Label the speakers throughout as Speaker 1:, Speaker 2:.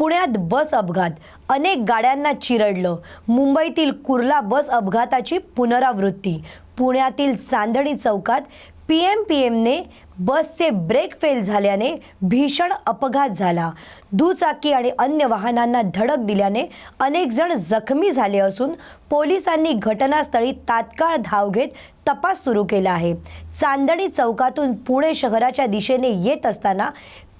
Speaker 1: पुण्यात बस अपघात. अनेक गाड्यांना चिरडलं. मुंबईतील कुर्ला बस अपघाताची पुनरावृत्ती. पुण्यातील चांदणी चौकात पी एम पी एमने बसचे ब्रेक फेल झाल्याने भीषण अपघात झाला. दुचाकी आणि अन्य वाहनांना धडक दिल्याने अनेक जण जखमी झाले असून पोलिसांनी घटनास्थळी तात्काळ धाव घेत तपास सुरू केला आहे. चांदणी चौकातून पुणे शहराच्या दिशेने येत असताना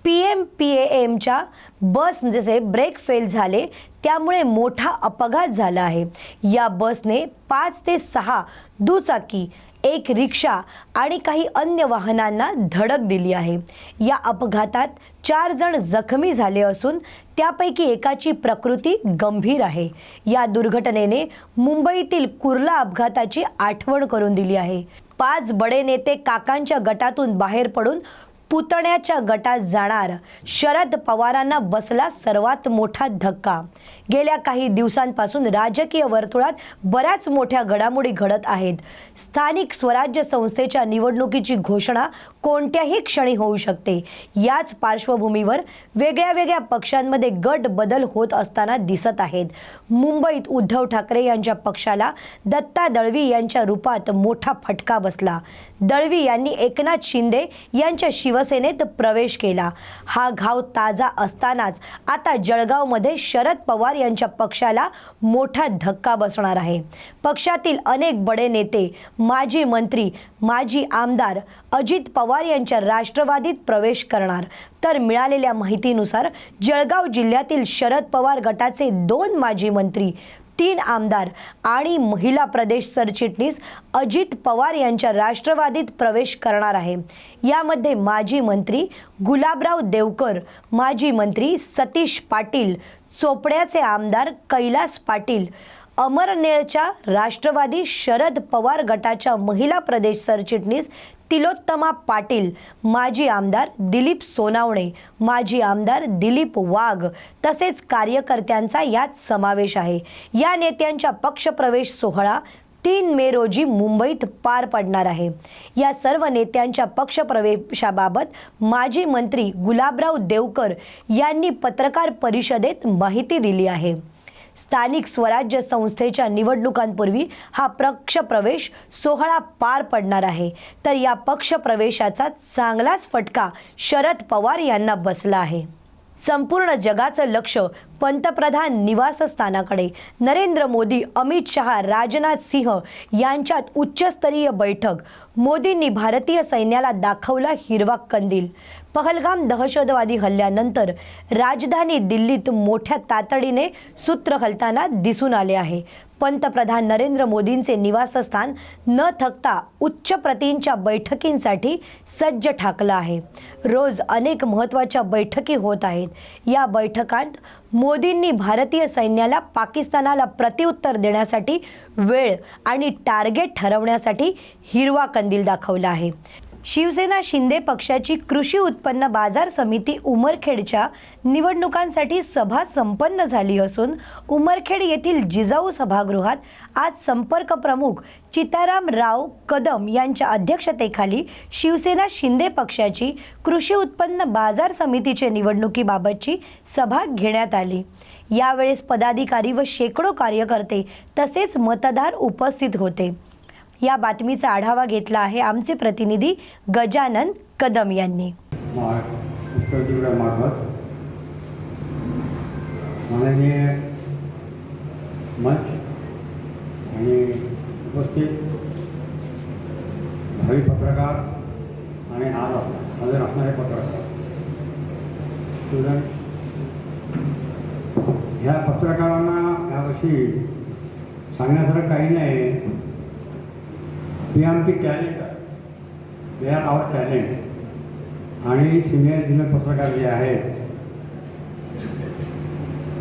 Speaker 1: पी एम पी एमच्या बस जसे ब्रेक फेल झाले त्यामुळे मोठा अपघात झाला आहे. या बसने पाच ते सहा दुचाकी एक रिक्षा आणि काही अन्य वाहनांना धडक दिली आहे. या अपघातात चार जण जखमी झाले असून त्यापैकी एकाची प्रकृती गंभीर आहे. या दुर्घटनेने मुंबईतील कुर्ला अपघाताची आठवण करून दिली आहे. पाच बडे नेते काकांच्या गटातून बाहेर पडून पुतण्याच्या गटात जाणार. शरद पवारांना बसला सर्वात मोठा धक्का. गेल्या काही दिवसांपासून राजकीय वर्तुळात बऱ्याच मोठ्या घडामोडी घडत आहेत. स्थानिक स्वराज्य संस्थेच्या निवडणुकीची घोषणा कोणत्याही क्षणी होऊ शकते. याच पार्श्वभूमीवर वेगळ्या वेगळ्या पक्षांमध्ये गट बदल होत असताना दिसत आहेत. मुंबईत उद्धव ठाकरे यांच्या पक्षाला दत्ता दळवी यांच्या रूपात मोठा फटका बसला. दळवी यांनी एकनाथ शिंदे यांच्या शिवसेनेत प्रवेश केला. हा घाव ताजा असतानाच आता जळगावमध्ये शरद पवार यांच्या पक्षाला मोठा धक्का बसणार आहे. पक्षातील अनेक बडे नेते माजी मंत्री माजी आमदार अजित पवार पवार यांच्या राष्ट्रवादीत प्रवेश करणार. तर मिळालेल्या माहितीनुसार जळगाव जिल्ह्यातील शरद पवार गटाचे दोन माजी मंत्री तीन आमदार आणि महिला प्रदेश सरचिटणीस अजित पवार यांच्या राष्ट्रवादीत प्रवेश करणार आहे. यामध्ये माजी मंत्री गुलाबराव देवकर माजी मंत्री सतीश पाटील चोपड्याचे आमदार कैलास पाटील अमरनेळच्या राष्ट्रवादी शरद पवार गटाच्या महिला प्रदेश सरचिटणीस तिलोत्तमा पाटील माजी आमदार दिलीप सोनावणे माजी आमदार दिलीप वाघ तसेच कार्यकर्त्यांचा यात समावेश आहे. या नेत्यांच्या पक्षप्रवेश सोहळा तीन मे रोजी मुंबईत पार पडणार आहे. या सर्व नेत्यांच्या पक्षप्रवेशाबाबत माजी मंत्री गुलाबराव देवकर यांनी पत्रकार परिषदेत माहिती दिली आहे. स्थानिक स्वराज्य संस्थेच्या निवडणुकांपूर्वी हा पक्षप्रवेश सोहळा पार पडणार आहे. तर या पक्षप्रवेशाचा चांगलाच फटका शरद पवार यांना बसला आहे. संपूर्ण जगाचं लक्ष पंतप्रधान निवासस्थानाकडे. नरेंद्र मोदी अमित शहा राजनाथ सिंह यांच्यात उच्चस्तरीय बैठक. मोदींनी भारतीय सैन्याला दाखवला हिरवा कंदील. पहलगाम दहशतवादी हल्ल्यानंतर राजधानी दिल्लीत मोठ्या तातडीने सूत्र हलताना दिसून आले आहे. पंतप्रधान नरेंद्र मोदींचे निवासस्थान न थकता उच्च प्रतींच्या बैठकींसाठी सज्ज ठाकलं आहे. रोज अनेक महत्त्वाच्या बैठकी होत आहेत. या बैठकांत मोदींनी भारतीय सैन्याला पाकिस्तानाला प्रत्युत्तर देण्यासाठी वेळ आणि टार्गेट ठरवण्यासाठी हिरवा कंदील दाखवला आहे. शिवसेना शिंदे पक्षाची कृषी उत्पन्न बाजार समिती उमरखेडच्या निवडणुकांसाठी सभा संपन्न झाली असून उमरखेड येथील जिजाऊ सभागृहात आज संपर्क प्रमुख चिताराम राव कदम यांच्या अध्यक्षतेखाली शिवसेना शिंदे पक्षाची कृषी उत्पन्न बाजार समितीचे निवडणुकीबाबतची सभा घेण्यात आली. यावेळेस पदाधिकारी व शेकडो कार्यकर्ते तसेच मतदार उपस्थित होते. या बातमीचा आढावा घेतला आहे आमचे प्रतिनिधी गजानन कदम यांनी.
Speaker 2: माननीय मंच आणि उपस्थित भावी पत्रकार आणि आज हजर असणारे पत्रकार. स्टुडंट ह्या पत्रकारांना यावर्षी सांगण्यासारखं काही नाही. हे आमचे talent they are our talent आणि सिनियर ज्युनियर पत्रकार जे आहेत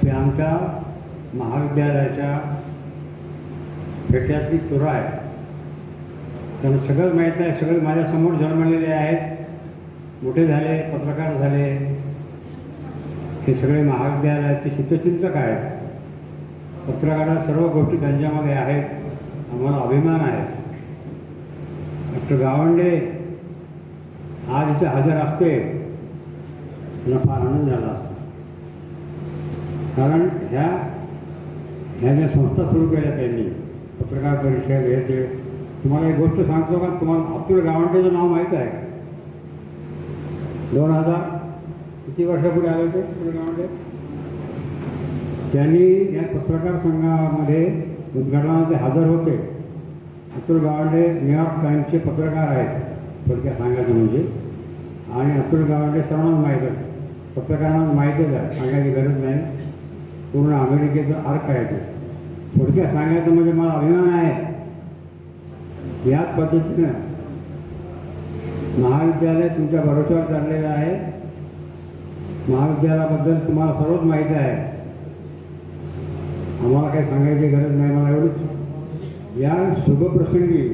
Speaker 2: ते आमच्या महाविद्यालयाच्या फेट्यातली तुरा आहे त्यांना सगळं माहीत आहे सगळे माझ्यासमोर जन्मलेले आहेत. मोठे झाले पत्रकार झाले. हे सगळे महाविद्यालयाचे हितचिंतक आहेत. पत्रकारात सर्व गोष्टी त्यांच्यामध्ये आहेत. आम्हाला अभिमान आहे. डॉक्टर गावंडे आज इथे हजर असते. मला फार आनंद झाला. कारण ह्या ह्या ज्या संस्था सुरू केल्या त्यांनी पत्रकार परिषद हे ते तुम्हाला एक गोष्ट सांगतो का? तुम्हाला अब्दुल गावंडेचं नाव माहीत आहे. दोन हजार किती वर्षापूर्वी आले होते अब्दुल गावंडे? त्यांनी या पत्रकार संघामध्ये उद्घाटनामध्ये हजर होते. अतुल गावंडे न्यूयॉर्क टाईमचे पत्रकार आहेत. थोडक्यात सांगायचं म्हणजे. आणि अतुल गावंडे सर्वांना माहीतच पत्रकारांना माहितीच आहे सांगायची गरज नाही. पूर्ण अमेरिकेचं अर्क आहे ते. थोडक्यात सांगायचं म्हणजे मला अभिमान आहे. याच पद्धतीनं महाविद्यालय तुमच्या भरोश्यावर चाललेलं आहे. महाविद्यालयाबद्दल तुम्हाला सर्वच माहिती आहे. आम्हाला काही सांगायची गरज नाही. मला एवढंच या शुभप्रसंगी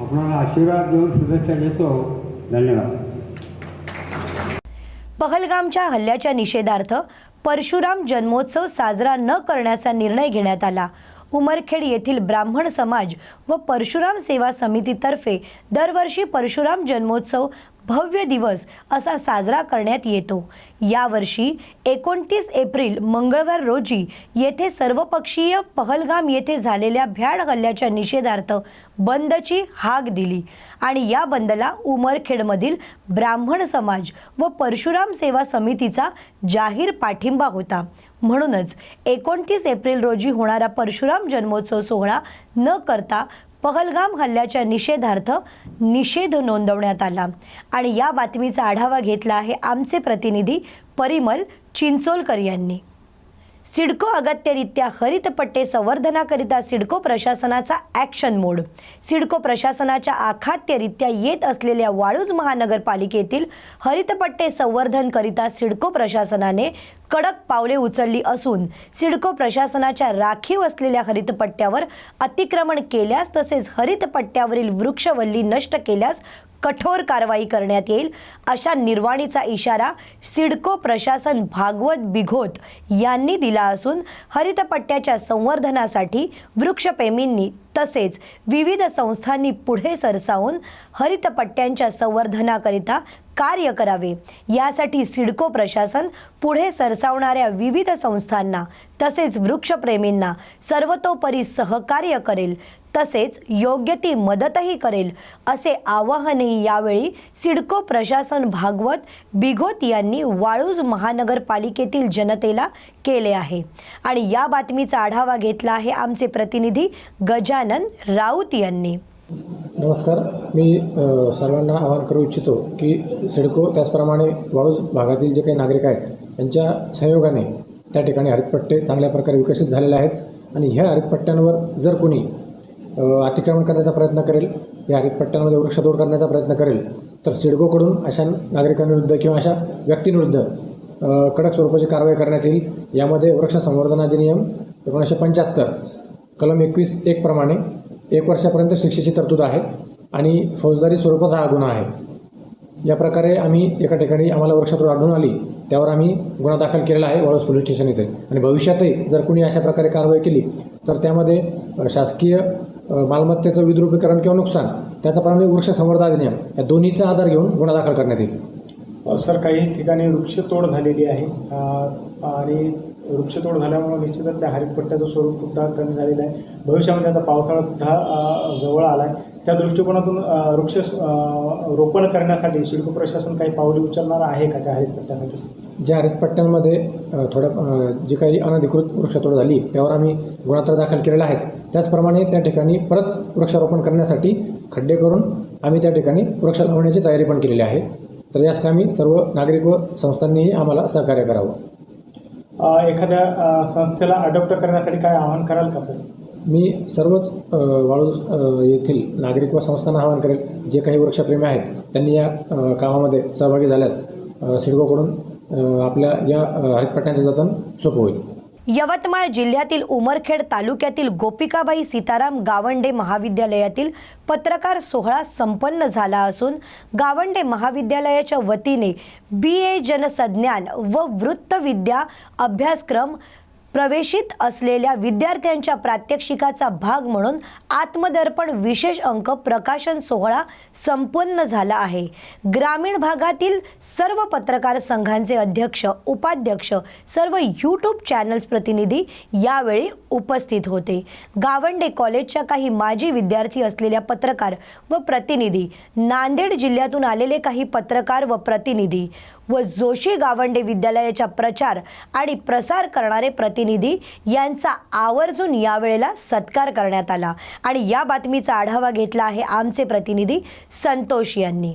Speaker 2: आपणाला आशीर्वाद देऊन शुभेच्छा देतो. धन्यवाद.
Speaker 1: पहलगामच्या हल्ल्याच्या निषेधार्थ परशुराम जन्मोत्सव साजरा न करण्याचा निर्णय घेण्यात आला. उमरखेड येथील ब्राह्मण समाज व परशुराम सेवा समितीतर्फे दरवर्षी परशुराम जन्मोत्सव भव्य दिवस असा साजरा करण्यात येतो. यावर्षी एकोणतीस एप्रिल मंगळवार रोजी येथे सर्वपक्षीय पहलगाम येथे झालेल्या भ्याड हल्ल्याच्या निषेधार्थ बंदची हाक दिली आणि या बंदला उमरखेडमधील ब्राह्मण समाज व परशुराम सेवा समितीचा जाहीर पाठिंबा होता. म्हणूनच एकोणतीस एप्रिल रोजी होणारा परशुराम जन्मोत्सव सोहळा न करता पहलगाम हल्ल्याच्या निषेधार्थ निषेध नोंदवण्यात आला. आणि या बातमीचा आढावा घेतला आहे आमचे प्रतिनिधी परिमल चिंचोलकर यांनी. सिडको अगत्यरित्या हरितपट्टे संवर्धनाकरिता सिडको प्रशासनाचा ॲक्शन मोड सिडको प्रशासनाच्या आखात्यरित्या येत असलेल्या वाळूज महानगरपालिकेतील हरितपट्टे संवर्धनकरिता सिडको प्रशासनाने कडक पावले उचलली असून सिडको प्रशासनाच्या राखीव असलेल्या हरितपट्ट्यावर अतिक्रमण केल्यास तसेच हरितपट्ट्यावरील वृक्षवल्ली नष्ट केल्यास कठोर कारवाई करण्यात येईल अशा निर्वाणीचा इशारा सिडको प्रशासन भागवत बिघोत यांनी दिला असून हरितपट्ट्याच्या संवर्धनासाठी वृक्षप्रेमींनी तसेच विविध संस्थांनी पुढे सरसावून हरितपट्ट्यांच्या संवर्धनाकरिता कार्य करावे. यासाठी सिडको प्रशासन पुढे सरसावणाऱ्या विविध संस्थांना तसेच वृक्षप्रेमींना सर्वतोपरी सहकार्य करेल. तसेच योग्य ती मदतही करेल असे आवाहनही यावेळी सिडको प्रशासन भागवत बिघोत यांनी वाळूज महानगरपालिकेतील जनतेला केले आहे. आणि या बातमीचा आढावा घेतला आहे आमचे प्रतिनिधी गजानन राऊत यांनी.
Speaker 3: नमस्कार. मी सर्वांना आवाहन करू इच्छितो की सिडको त्याचप्रमाणे वाळूज भागातील जे काही नागरिक आहेत त्यांच्या सहयोगाने त्या ठिकाणी हरितपट्टे चांगल्या प्रकारे विकसित झालेले आहेत आणि ह्या हरितपट्ट्यांवर जर कोणी अतिक्रमण करण्याचा प्रयत्न करेल या हरितपट्ट्यांमध्ये वृक्षतोड करण्याचा प्रयत्न करेल तर सिडकोकडून अशा नागरिकांविरुद्ध किंवा अशा व्यक्तींविरुद्ध कडक स्वरूपाची कारवाई करण्यात येईल. यामध्ये वृक्ष संवर्धन अधिनियम एकोणीसशे पंच्याहत्तर कलम एकवीस एक प्रमाणे एक वर्षापर्यंत शिक्षेची तरतूद आहे आणि फौजदारी स्वरूपाचा हा गुन्हा आहे. या प्रकारे आम्ही एका ठिकाणी आम्हाला वृक्षातून आढळून आली. त्यावर आम्ही गुन्हा दाखल केलेला आहे वाळूस पोलीस स्टेशन इथे. आणि भविष्यातही जर कुणी अशा प्रकारे कारवाई केली तर त्यामध्ये शासकीय मालमत्तेचं विद्रुपीकरण किंवा नुकसान त्याचा प्रमाणे वृक्ष संवर्धन अधिनियम या दोन्हीचा आधार घेऊन गुन्हा दाखल करण्यात येईल.
Speaker 4: सर काही ठिकाणी वृक्षतोड झालेली आहे. आणि वृक्षतोड झाल्यामुळे निश्चितच त्या हरितपट्ट्याचं स्वरूप सुद्धा कमी झालेलं आहे. भविष्यामध्ये आता पावसाळा सुद्धा जवळ आला आहे त्या दृष्टिकोनातून वृक्ष रोपण करण्यासाठी शिल्प प्रशासन काही पावले उचलणार आहे का त्या हरितपट्ट्यासाठी?
Speaker 3: ज्या हरितपट्ट्यांमध्ये थोड्या जी काही अनधिकृत वृक्षतोड झाली त्यावर आम्ही गुन्हा तर दाखल केलेला आहेच. त्याचप्रमाणे त्या ठिकाणी परत वृक्षारोपण करण्यासाठी खड्डे करून आम्ही त्या ठिकाणी वृक्ष लावण्याची तयारी पण केलेली आहे. तर यासाठी आम्ही सर्व नागरिक व संस्थांनीही आम्हाला सहकार्य करावं.
Speaker 4: एखाद्या संस्थेला अडॉप्ट करण्यासाठी काय आवाहन कराल का सर
Speaker 3: मी सर्वच वाळू येथील नागरिक व संस्थांना आवाहन करेल. जे काही वृक्षप्रेमी आहेत त्यांनी या कामामध्ये सहभागी झाल्यास सिडकोकडून आपल्या या हरितपट्ट्यांचे जतन सोपं होईल.
Speaker 1: यवतमाळ जिल्ह्यातील उमरखेड तालुक्यातील गोपिकाबाई सीताराम गावंडे महाविद्यालयातील पत्रकार सोहळा संपन्न झाला असून गावंडे महाविद्यालयाच्या वतीने बी ए जनसज्ञान व वृत्तविद्या अभ्यासक्रम प्रवेशित असलेल्या विद्यार्थ्यांच्या प्रात्यक्षिकाचा भाग म्हणून आत्मदर्पण विशेष अंक प्रकाशन सोहळा संपन्न झाला आहे. ग्रामीण भागातील सर्व पत्रकार संघांचे अध्यक्ष उपाध्यक्ष सर्व यूट्यूब चॅनल्स प्रतिनिधी यावेळी उपस्थित होते. गावंडे कॉलेजच्या काही माजी विद्यार्थी असलेल्या पत्रकार व प्रतिनिधी नांदेड जिल्ह्यातून आलेले काही पत्रकार व प्रतिनिधी व जोशी गावंडे विद्यालयाच्या प्रचार आणि प्रसार करणारे प्रतिनिधी यांचा आवर्जून यावेळेला सत्कार करण्यात आला. आणि या बातमीचा आढावा घेतला आहे आमचे प्रतिनिधी संतोष यांनी.